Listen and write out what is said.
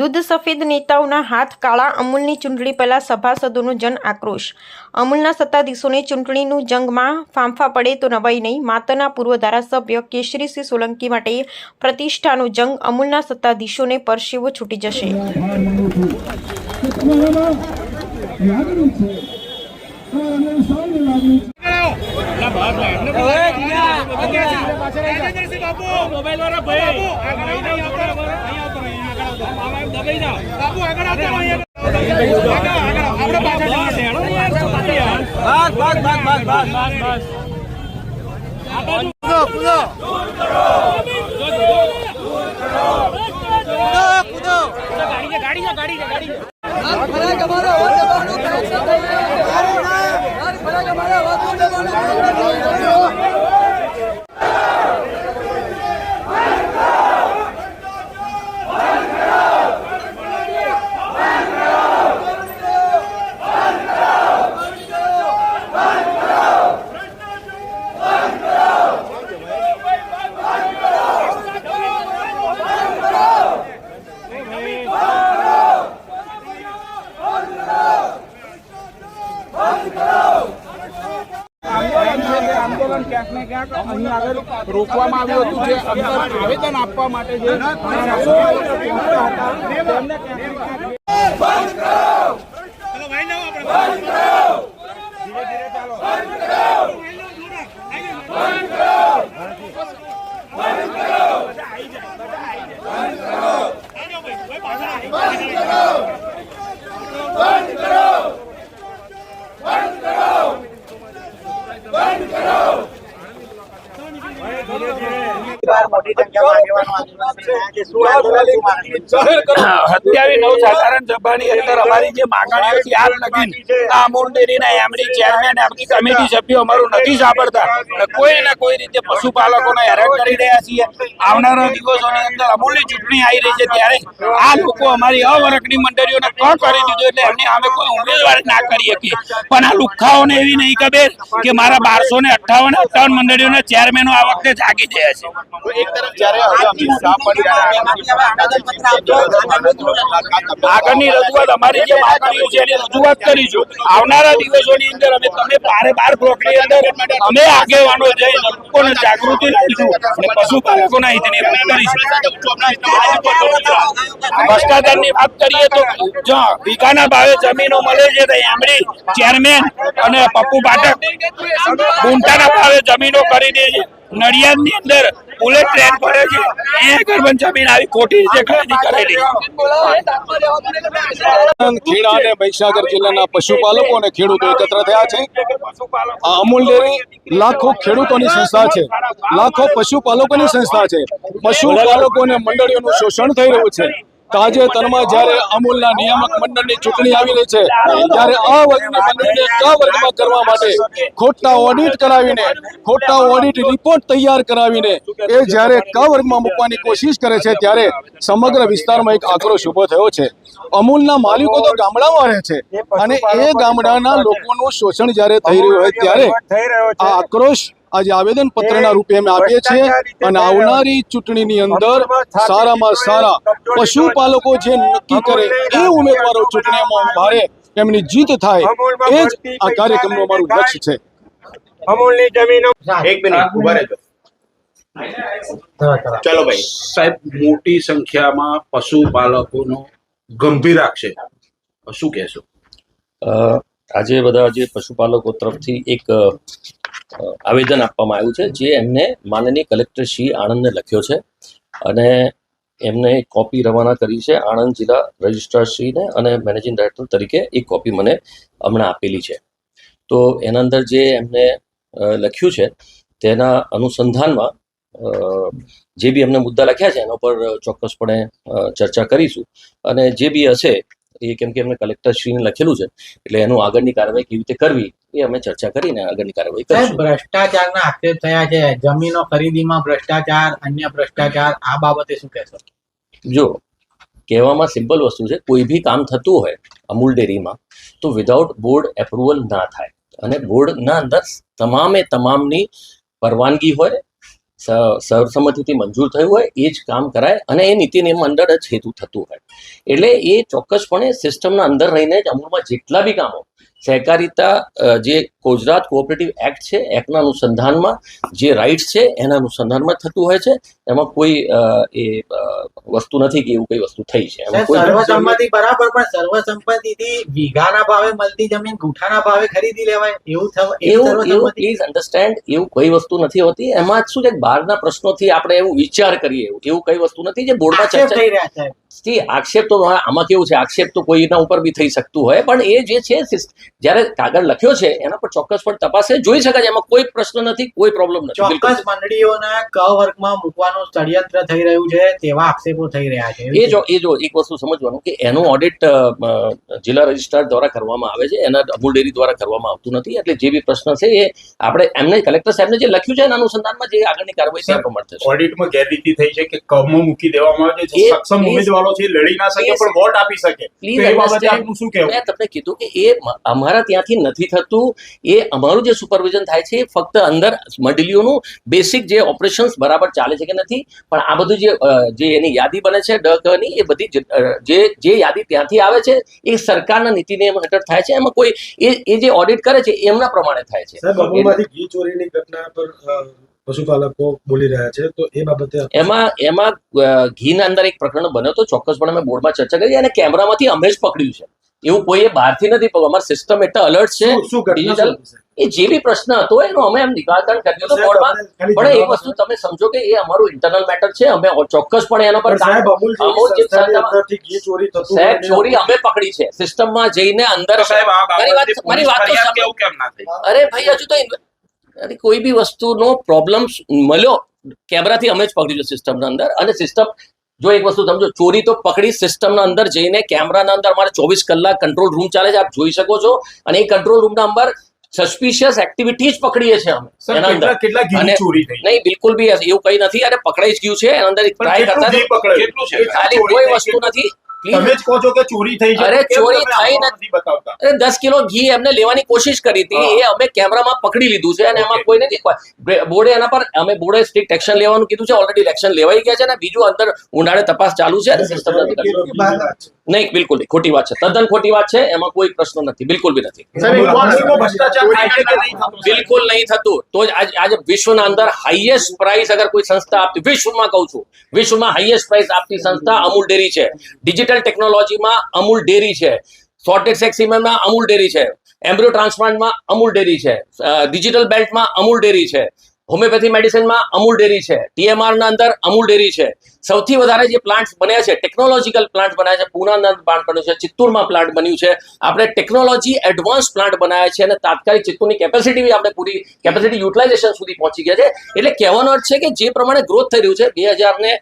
દૂધ સફેદ નેતાઓના હાથ કાળા અમૂલની ચૂંટણી પહેલાં સભાસદોનો જન આક્રોશ. અમૂલના સત્તાધીશોને ચૂંટણીનું જંગમાં ફાંફા પડે તો નવાઈ નહીં. માતરના પૂર્વ ધારાસભ્ય કેશરીસિંહ સોલંકી માટે પ્રતિષ્ઠાનો જંગ અમૂલના સત્તાધીશોને પરસેવો છૂટી જશે. ભાર માનું છું કે તમારામાં ગાડી છે ગાડી સારી ગાડી છે. આંદોલન ક્યાંક ને ક્યાંક અહીં આગળ રોકવામાં આવ્યું હતું જે અંદર આવેદન આપવા માટે જે હતા તેમને ક્યાંક ને ક્યાંક સત્યાવી નવ સાધારણ સભાની અંદર અમારી જે માંગણીઓ છે આજ લગીન આ અમૂલ ડેરીના એમડી ચેરમેન કમિટી સભ્યો અમારું નથી સાંભળતા. કોઈ ને કોઈ રીતે પશુપાલકોને હેરાન કરી રહ્યા છીએ? આવનારા દિવસોની અંદર અમૂલની ચૂંટણી આવી રહી છે ત્યારે આ લોકો અમારી અવરકની મંડળીઓને ક કરી દીધું એટલે એમની અમે કોઈ ઉમેદવારી ના કરી શકીએ. પણ આ લુખાઓને એવી નહીં ખબર કે મારા બારસો ને અઠાવન અઠાવન મંડળીઓના ચેરમેનો આ વખતે જાગી ગયા છે. આગળની રજૂઆત અમારી જે માગણીઓ છે એની રજૂઆત કરીશું. આવનારા દિવસોની અંદર અમે તમે બારે બાર બ્લોકની અંદર અમે આગેવાનો જઈ લોકોને જાગૃતિ અને પશુપાલકોના હિતની વાત કરીશું ભ્રષ્ટાચારની વાત કરીએ તો જો વીઘાના ભાવે જમીનો મળે છે તો એમડી ચેરમેન અને પપ્પુ પાઠક ગુંટાના ભાવે જમીનો કરી દે છે. નડિયાદની અંદર બુલેટ ટ્રેન પડે છે. એ જમીન આવી ખોટી રીતે ખરીદી કરેલી. ખેડા અને મહીસાગર જિલ્લાના પશુપાલકો અને ખેડૂતો એકત્ર થયા છે. આ અમૂલ ડેરી લાખો ખેડૂતોની સંસ્થા છે. લાખો પશુપાલકોની સંસ્થા છે. પશુપાલકો અને મંડળીઓનું શોષણ થઈ રહ્યું છે. તાજેતરમાં જ્યારે અમૂલના નિયામક મંડળની ચૂંટણી આવી રહી છે ત્યારે આ વર્ગની મંડળીને ક વર્ગમાં કરવા માટે ખોટા ઓડિટ કરાવીને ખોટા ઓડિટ રિપોર્ટ તૈયાર કરાવીને એ જ્યારે ક વર્ગમાં મૂકવાની કોશિશ કરે છે ત્યારે સમગ્ર વિસ્તારમાં એક આક્રોશ ઊભો થયો છે. અમૂલના માલિકો તો ગામડામાં રહે છે અને એ ગામડાના લોકોનું શોષણ જ્યારે થઈ રહ્યું હોય ત્યારે આ આક્રોશ આજે આવેદન પત્રના રૂપે અમે આપીએ છીએ અને આવનારી ચૂંટણીની અંદર સારામાં સારા પશુપાલકો જે નક્કી કરે એ ઉમેદવારો ચૂંટણીમાં ભારે એમની જીત થાય એ જ આ કાર્યક્રમનું અમારું લક્ષ્ય છે. અમૂલની જમીનો એક મિનિટ ઊભા રહેજો. ચલો ભાઈ સાહેબ મોટી સંખ્યામાં પશુપાલકોનો ગંભીર આક્ષેપ. શું કહેશો? અ, આજે બધા જે પશુપાલકો તરફથી એક આવેદન આપવામાં આવ્યું છે, જે એમને માનનીય કલેક્ટર શ્રી આણંદને લખ્યો છે. અને એમને એક કોપી રવાના કરી છે, આણંદ જિલ્લા રજિસ્ટ્રારશ્રીને અને મેનેજિંગ ડાયરેક્ટર તરીકે એક કોપી મને હમણાં આપેલી છે. તો એના અંદર જે એમને લખ્યું છે, તેના અનુસંધાનમાં જે બી એમને મુદ્દા લખ્યા છે, એના પર ચોક્કસપણે ચર્ચા કરીશું. અને જે બી હશે એ કેમ કે એમને કલેક્ટરશ્રીને લખેલું છે એટલે એનું આગળની કાર્યવાહી કેવી રીતે કરવી એ અમે ચર્ચા કરીને આગળની કાર્યવાહી કરીશું. ભ્રષ્ટાચારના આક્ષેપ થયા છે જમીનો ખરીદીમાં ભ્રષ્ટાચાર અન્ય ભ્રષ્ટાચાર આ બાબતે શું કહેશો? જો કહેવામાં સિમ્પલ વસ્તુ છે કોઈ બી કામ થતું હોય અમૂલ ડેરીમાં તો વિધાઉટ બોર્ડ એપ્રુવલ ના થાય. અને બોર્ડના અંદર તમામે તમામની પરવાનગી હોય સર્વસંમતિથી મંજૂર થયું હોય, એ જ કામ કરાય અને એ નીતિ નિયમ અંદર જ હેતુ થતું હોય. એટલે એ ચોક્કસપણે સિસ્ટમના અંદર રહીને જ અમૂલમાં જેટલા બી કામો સહકારિતા જે ગુજરાત કોઓપરેટિવ એક્ટ છે એક્ટના અનુસંધાનમાં જે રાઇટ્સ છે એના અનુસંધાનમાં થતું હોય છે એમાં કોઈ એ વસ્તુ નથી કે એવું કઈ વસ્તુ થઈ છે. સર્વસંમતિ બરાબર પણ સર્વસંમતિથી વીઘાના ભાવે મળતી જમીન ગુઠાના ભાવે ખરીદી લેવાય એવું એવું એવું પ્લીઝ અન્ડરસ્ટેન્ડ એવું કઈ વસ્તુ નથી હોતી. એમાં શું છે બહારના પ્રશ્નોથી આપણે એવું વિચાર કરીએ એવું એવું કઈ વસ્તુ નથી જે બોર્ડમાં ચર્ચા થઈ રહ્યા છે. આક્ષેપ તો આમાં કેવું છે આક્ષેપ તો કોઈના ઉપર બી થઈ શકતું હોય પણ એ જે છે સિસ- જ્યારે કાગળ લખ્યો છે એના પર ચોક્કસ પણ તપાસે જોઈ શકાય છે એમાં કોઈ પ્રશ્ન નથી કોઈ પ્રોબ્લેમ નથી ચોક્કસ મંડળીઓના ક વર્ગમાં મૂકવાનું ષડયંત્ર થઈ રહ્યું છે તેવા આક્ષેપો થઈ રહ્યા છે એ જો એ જો એક વસ્તુ સમજવાનું કે એનું ઓડિટ જિલ્લા રજિસ્ટ્રાર દ્વારા કરવામાં આવે છે એના અમૂલ ડેરી દ્વારા કરવામાં આવતું નથી એટલે જે બી પ્રશ્ન છે એ આપણે એમને કલેક્ટર સાહેબને જે લખ્યું છે એના અનુસંધાનમાં જે આગળની કાર્યવાહી છે એ પ્રમાણે થશે. ઓડિટમાં ગેરરીતિ થઈ છે કે કમો મૂકી દેવામાં આવે છે સક્ષમ ઉમેદવારો છે લડી ના શકે પણ વોટ આપી શકે. પ્લીઝ એ બાબતે આપનું શું કહેવું? મેં તમને કીધું કે એ અમારા ત્યાંથી નથી થતું. એ અમારું જે સુપરવિઝન થાય છે એ ફક્ત અંદર મંડળીઓનું બેસિક જે ઓપરેશન્સ બરાબર ચાલે છે કે નથી. પણ આ બધું જે જે એની યાદી બને છે ડ એ બધી જે જે યાદી ત્યાંથી આવે છે એ સરકારના નીતિ નિયમ હેઠળ થાય છે. એમાં કોઈ એ એ જે ઓડિટ કરે છે એમના પ્રમાણે થાય છે. ઘી ચોરીની ઘટના પર પશુપાલકો બોલી રહ્યા છે. તો એ બાબતે એમાં એમાં ઘીના અંદર એક પ્રકરણ બન્યો તો ચોક્કસપણે મેં બોર્ડમાં ચર્ચા કરી અને કેમેરામાંથી અમે જ પકડ્યું છે. એવું કોઈએ બહારથી નથી પકડ્યું અમારી સિસ્ટમ એટલે અલર્ટ છે. સાહેબ? એ જે બી પ્રશ્ન હતો એનો અમે એમ નિરાકરણ કર્યું હતું બોર્ડમાં. પણ એ વસ્તુ તમે સમજો કે એ અમારું ઇન્ટરનલ મેટર છે. અમે ચોક્કસપણે એના પર પણ સાહેબ ચોરી સાહેબ ચોરી અમે પકડી છે. સિસ્ટમમાં જઈને અંદર મારી વાત તો અરે ભાઈ હજુ તો અરે કોઈ બી વસ્તુનો પ્રોબ્લેમ મળ્યો કેમેરાથી અમે જ પકડ્યું છે સિસ્ટમના અંદર. અને સિસ્ટમ જો એક વસ્તુ સમજો ચોરી તો પકડી સિસ્ટમના અંદર જઈને કેમેરાના અંદર અમારે ચોવીસ કલાક કંટ્રોલ રૂમ ચાલે છે આપ જોઈ શકો છો. અને એ કંટ્રોલ રૂમના અંદર સસ્પિશિયસ એક્ટિવિટી જ પકડીએ છીએ અમે એના અંદર. કેટલા ઘી ચોરી થઈ? નહીં બિલકુલ બી એવું કઈ નથી અને પકડાઈ જ ગયું છે એના અંદર ટ્રાય કરતા કેટલું છે? ખાલી કોઈ વસ્તુ નથી. તમે જ કહો છો કે ચોરી થઈ છે અરે, ચોરી થઈ નથી બતાવતા? અરે દસ કિલો ઘી એમને લેવાની કોશિશ કરી હતી એ અમે કેમેરામાં પકડી લીધું છે અને એમાં કોઈ નથી બોર્ડે એના પર અમે બોર્ડે સ્ટ્રિક્ટ એક્શન લેવાનું કીધું છે ઓલરેડી લેવાઈ ગયા છે અને બીજું અંદર ઊંડાણે તપાસ ચાલુ છે અને સિસ્ટમ નથી. નહીં બિલકુલ ખોટી વાત છે તદ્દન ખોટી વાત છે એમાં કોઈ પ્રશ્ન નથી બિલકુલ બી નથી? બિલકુલ નહીં થતું તો જ આજ આજે વિશ્વના અંદર હાઈએસ્ટ પ્રાઇસ અગર કોઈ સંસ્થા આપતી વિશ્વમાં કહું છું વિશ્વમાં હાઈએસ્ટ પ્રાઇસ આપતી સંસ્થા અમૂલ ડેરી છે. ડિજિટલ ટેકનોલોજીમાં અમૂલ ડેરી છે. સોર્ટેડ સેક્સીમેનમાં અમૂલ ડેરી છે. એમ્બ્રિયો ટ્રાન્સપ્લાન્ટમાં અમૂલ ડેરી છે. ડિજિટલ બેલ્ટમાં અમૂલ ડેરી છે. હોમિયોપેથી મેડિસિનમાં અમૂલ ડેરી છે. ટીએમઆરના અંદર અમૂલ ડેરી છે. સૌથી વધારે જે પ્લાન્ટ બન્યા છે ટેકનોલોજીકલ પ્લાન્ટ બનાવ્યા છે, પૂનાના પ્લાન્ટ બન્યું છે, ચિત્તુરમાં પ્લાન્ટ બન્યું છે. આપણે ટેકનોલોજી એડવાન્સ પ્લાન્ટ બનાવ્યા છે અને તાત્કાલિક ચિત્તુરની કેપેસિટી બી આપણે પૂરી કેપેસિટી યુટિલાઇઝેશન સુધી પહોંચી ગયા છે. એટલે કહેવાનો અર્થ છે કે જે પ્રમાણે ગ્રોથ થઈ રહ્યું છે, બે હજાર ને